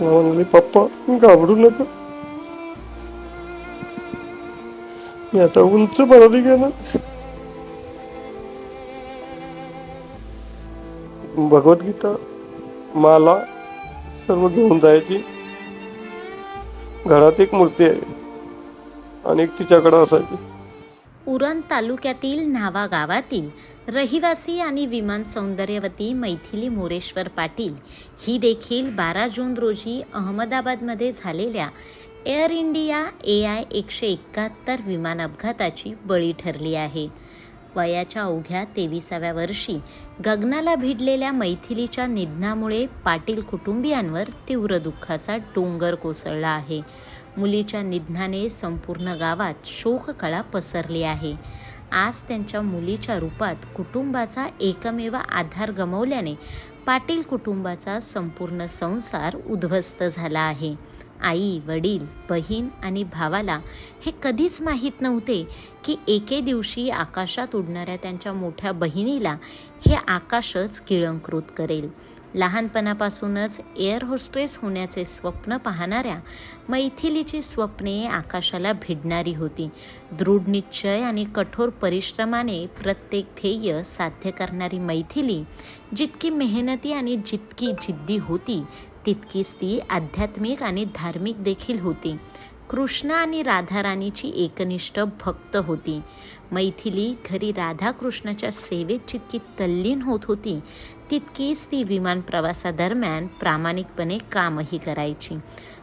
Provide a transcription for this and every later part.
म्हणले पप्पा घाबरू नका. मी आता उंच बनाली गेला. भगवद्गीता माला सर्व घेऊन जायची. घरात एक मूर्ती आहे आणि एक तिच्याकडं असायची. उरण तालुक्यातील न्हावा गावातील रहिवासी आणि विमान सौंदर्यवती मैथिली मोरेश्वर पाटील ही देखील बारा जून रोजी अहमदाबादमध्ये झालेल्या एअर इंडिया ए आय एकशे एकाहत्तर विमान अपघाताची बळी ठरली आहे. वयाच्या अवघ्या तेविसाव्या वर्षी गगनाला भिडलेल्या मैथिलीच्या निधनामुळे पाटील कुटुंबियांवर तीव्र दुःखाचा डोंगर कोसळला आहे. मुलीच्या निधनाने संपूर्ण गावात शोककळा पसरली आहे. आज त्यांच्या मुलीच्या रूपात कुटुंबाचा एकमेव आधार गमावल्याने पाटील कुटुंबाचा संपूर्ण संसार उद्ध्वस्त झाला आहे. आई वडील बहीण आणि भावाला हे कधीच माहीत नव्हते की एके दिवशी आकाशात उडणाऱ्या त्यांच्या मोठ्या बहिणीला हे आकाशच किळंकृत करेल. लहानपणापासूनच एअर होस्ट्रेस होण्याचे स्वप्न पाहणाऱ्या मैथिलीची स्वप्ने आकाशाला भिडणारी होती. दृढ निश्चय आणि कठोर परिश्रमाने प्रत्येक ध्येय साध्य करणारी मैथिली जितकी मेहनती आणि जितकी जिद्दी होती तितकीच ती आध्यात्मिक आणि धार्मिक देखील होती. कृष्ण आणि राधाराणीची एकनिष्ठ भक्त होती. मैथिली घरी राधाकृष्णाच्या सेवेत जितकी तल्लीन होत होती तितकीच ती विमान प्रवासादरम्यान प्रामाणिकपणे कामही करायची.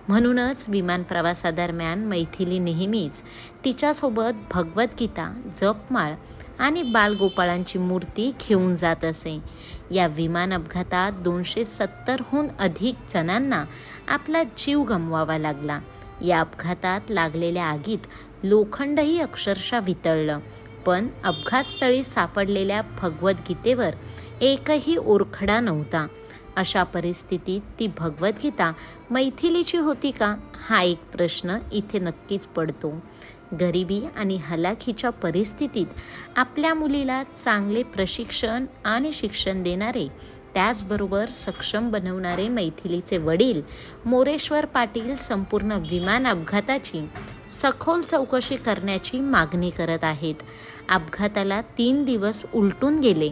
म्हणूनच विमान प्रवासादरम्यान मैथिली नेहमीच तिच्यासोबत भगवद्गीता जपमाळ आणि बालगोपाळांची मूर्ती घेऊन जात असे. या विमान अपघातात दोनशे सत्तरहून अधिक जणांना आपला जीव गमवावा लागला. या अपघातात लागलेल्या आगीत लोखंडही अक्षरशः वितळलं. पण अपघातस्थळी सापडलेल्या भगवद्गीतेवर एकही ओरखडा नव्हता. अशा परिस्थितीत ती भगवद्गीता मैथिलीची होती का? हा एक प्रश्न इथे नक्कीच पडतो. गरिबी आणि हलाखीच्या परिस्थितीत आपल्या मुलीला चांगले प्रशिक्षण आणि शिक्षण देणारे त्याचबरोबर सक्षम बनवणारे मैथिलीचे वडील मोरेश्वर पाटील संपूर्ण विमान अपघाताची सखोल चौकशी करण्याची मागणी करत आहेत. अपघाताला तीन दिवस उलटून गेले.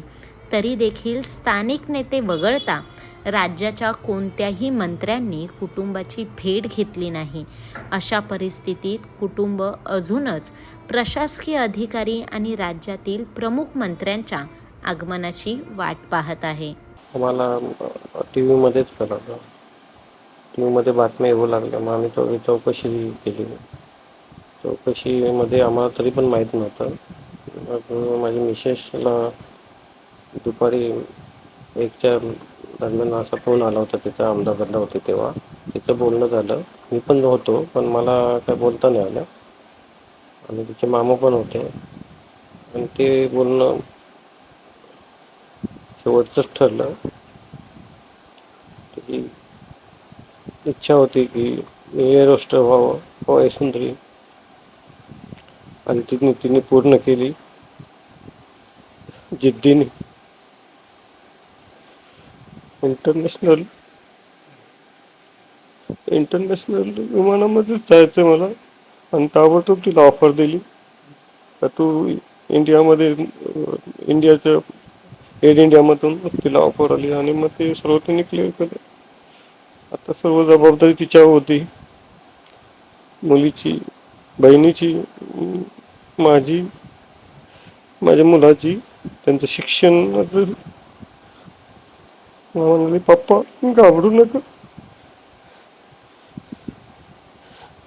तरी देखील स्थानिक नेते वगळता राज्याच्या कोणत्याही मंत्र्यांनी कुटुंबाची भेट घेतली नाही. अशा परिस्थितीत कुटुंब अजूनच प्रशासकीय अधिकारी आणि राज्यातील प्रमुख मंत्र्यांच्या आगमनाची वाट पाहत आहे. आम्हाला टी व्हीमध्येच कळलं टी व्हीमध्ये बातम्या येऊ लागल्या मग आम्ही चौ चौकशी केली. चौकशीमध्ये आम्हाला तरी पण माहीत नव्हतं. मग माझ्या मिसेसला दुपारी एकच्या दरम्यान असा फोन आला होता तिचा अहमदाबादला होते तेव्हा. तिचं बोलणं झालं. मी पण होतो पण मला काय बोलता नाही आलं. आणि तिचे मामा पण होते. आणि ते बोलणं शेवटचंच ठरलं. त्याची इच्छा होती की मी एअर व्हावं हो सुंदरी. आणि तिने तिने पूर्ण केली. जिद्दीने. इंटरनॅशनल इंटरनॅशनल विमानामध्येच जायचं मला. आणि ताबडतोब तिला ऑफर दिली. तू इंडियामध्ये इंडियाच्या एड इंडियामधून तिला ऑफर आली आणि मग ते सर्व तिने क्लिअर आता सर्व जबाबदारी तिच्यावर होती. मुलीची बहिणीची माझी माझ्या मुलाची त्यांचं शिक्षण म्हणाले पप्पा घाबरू नका.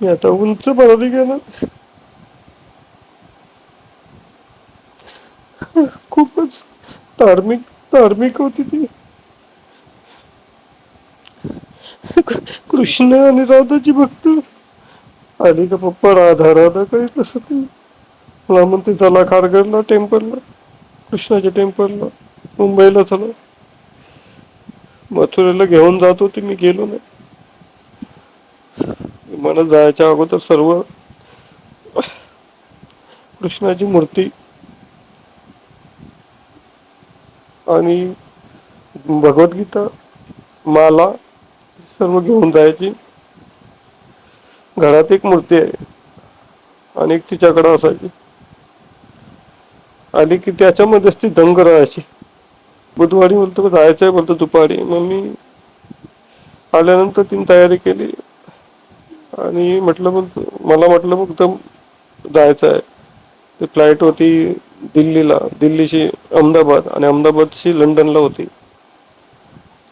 मी आता उंच बनाली घेणार खूपच धार्मिक धार्मिक होती ती. कृष्ण आणि राधाची भक्त. आली का पप्पा राधा राधा काही तसं ते मला म्हणते चला खारगडला टेम्पलला. कृष्णाच्या टेम्पलला मुंबईला चला. मथुरेला घेऊन जात होते मी गेलो नाही. मला जायच्या अगोदर सर्व कृष्णाची मूर्ती आणि भगवद्गीता माला सर्व घेऊन जायची. घरात एक मूर्ती आहे आणि एक तिच्याकडं असायची. आली की त्याच्यामध्येच ती दंग राहायची. बुधवारी बोलतो जायचं जायचंय बोलतो दुपारी. मग मी आल्यानंतर तिने तयारी केली आणि म्हटलं मग मला म्हटलं मग जायचं आहे ती फ्लाईट होती दिल्लीला दिल्लीची अहमदाबाद आणि अहमदाबादची लंडनला होती.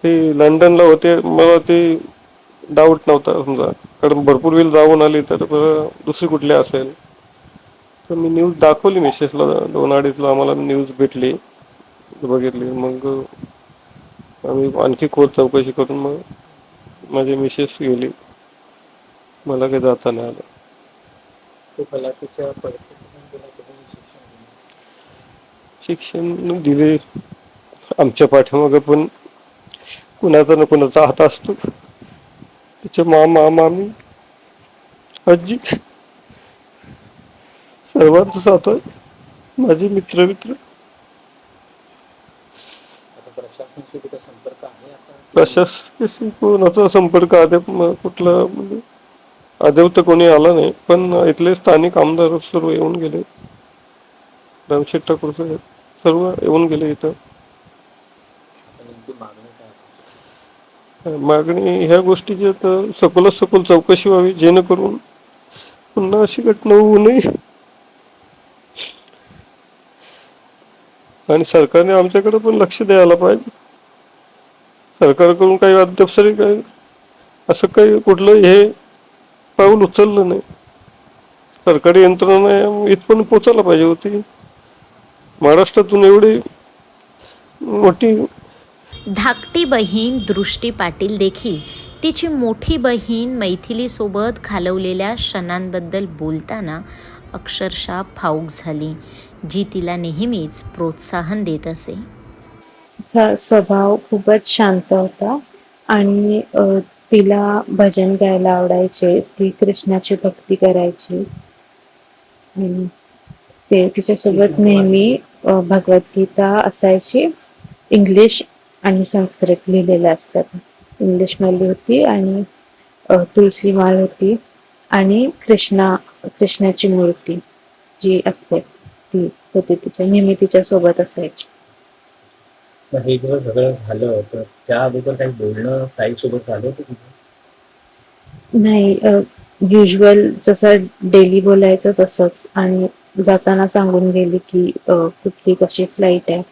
ती लंडनला होते मला ते डाऊट नव्हता समजा. कारण भरपूर वेळ जाऊन आली तर दुसरी कुठली असेल. तर मी न्यूज दाखवली मिसेसला दोन अडीचला आम्हाला न्यूज भेटली बघितली. मग आम्ही आणखी खोल चौकशी करून मग माझी मिसेस गेली. मला काही जाता नाही आलं तो कलाकीच्या परिस्थितीतून तुला कुठे शिक्षण दिलं? आमच्या पाठीमागे पण कुणाचा ना कुणाचा हात असतो. तिचे मामा मामी आजी सर्वांचा साथ आहे. माझे मित्र मित्र प्रशासकीय कोणाचा संपर्क म- कुठला म्हणजे आदेव तर कोणी आला नाही पण इथले स्थानिक आमदार सर्व येऊन गेले. रामशेठ ठाकूर साहेब. सर्व येऊन गेले इथं. आता मागणी ह्या गोष्टीची तर सखोल सखोल चौकशी व्हावी जेणेकरून पुन्हा अशी घटना होऊ नये. आणि सरकारने आमच्याकडे पण लक्ष द्यायला पाहिजे. सरकारकडून काही अद्यापसरी काही असं काही कुठलं हे पाऊल उचललं नाही. सरकारी यंत्रणा इथपर्यंत पोचायला पाहिजे होती. महाराष्ट्रातून एवढी मोठी धाकटी बहीण दृष्टी पाटील देखील तिची मोठी बहीण मैथिलीसोबत घालवलेल्या क्षणांबद्दल बोलताना अक्षरशः भाऊक झाली जी तिला नेहमीच प्रोत्साहन देत असे. तिचा स्वभाव खूपच शांत होता आणि तिला भजन गायला आवडायचे ती कृष्णाची भक्ती करायची. आणि ते तिच्यासोबत नेहमी भगवद्गीता असायची. इंग्लिश आणि संस्कृत लिहिलेल्या असतात. इंग्लिशमधली होती आणि तुळशी माळ होती आणि कृष्णा कृष्णाची मूर्ती जी असते ती होती तिच्या नेहमी तिच्या सोबत असायची हे जेव्हा सगळं झालं तर त्या अगोदर काही बोलणं काही सोबत झालं होतं नाही युजल जसं डेली बोलायचं तसंच आणि जाताना सांगून गेली की कुठली कशी फ्लाईट आहे.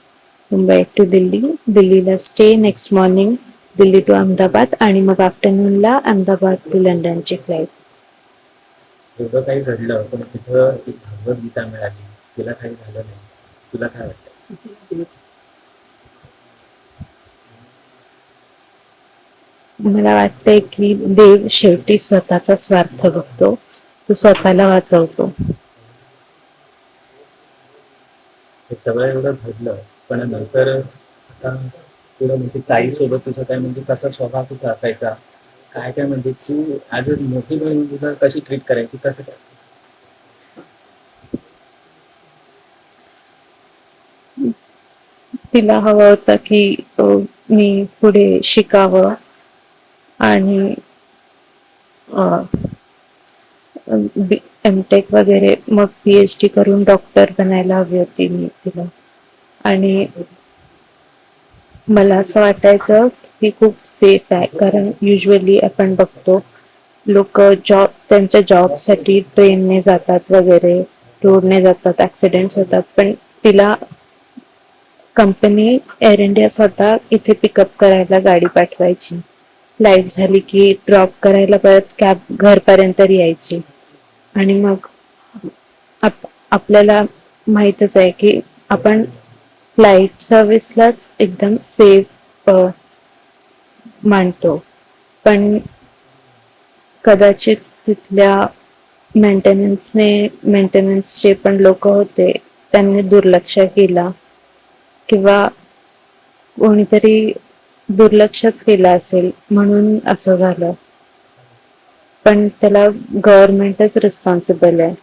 मुंबई टू दिल्ली दिल्लीला stay next morning Delhi to Ahmedabad आणि मग आफ्टरनूनला अहमदाबाद टू लंडनची फ्लाईट एवढं काही घडलं पण तिथं एक भगवद्गीता मिळाली. तिला काही झालं नाही. तुला काय वाटतं? मला वाटतंय की देव शेवटी स्वतःचा स्वार्थ बघतो. तो स्वतःला वाचवतो. हे सगळं एवढं घडलं. पण नंतर आता तुला म्हणजे ताई सोबत तुझं काय म्हणजे कसा स्वभाव तुझा असायचा? काय काय म्हणजे तू ऍज अ मोठी बहीण तुला कशी ट्रीट करायची? कसं काय? तिला हवं होतं की अ, मी पुढे शिकावं आणि एम टेक वगैरे मग पी एच डी करून डॉक्टर बनायला हवी होती मी तिला. आणि मला असं वाटायचं की खूप सेफ आहे कारण युजली आपण बघतो लोक जॉब त्यांच्या जॉबसाठी ट्रेनने जातात वगैरे रोडने जातात ॲक्सिडेंट्स होतात. पण तिला कंपनी एअर इंडिया स्वतः इथे पिकअप करायला गाडी पाठवायची. फ्लाईट झाली की ड्रॉप करायला परत कॅब घरपर्यंत यायची. आणि मग आप आपल्याला माहीतच आहे की आपण फ्लाईट सर्व्हिसलाच एकदम सेफ मानतो. पण कदाचित तिथल्या मेंटेनन्सने मेंटेनन्सचे पण लोक होते त्यांनी दुर्लक्ष केला. किंवा कोणीतरी दुर्लक्षच केलं असेल म्हणून असं झालं. पण त्याला गव्हर्नमेंटच रिस्पॉन्सिबल आहे.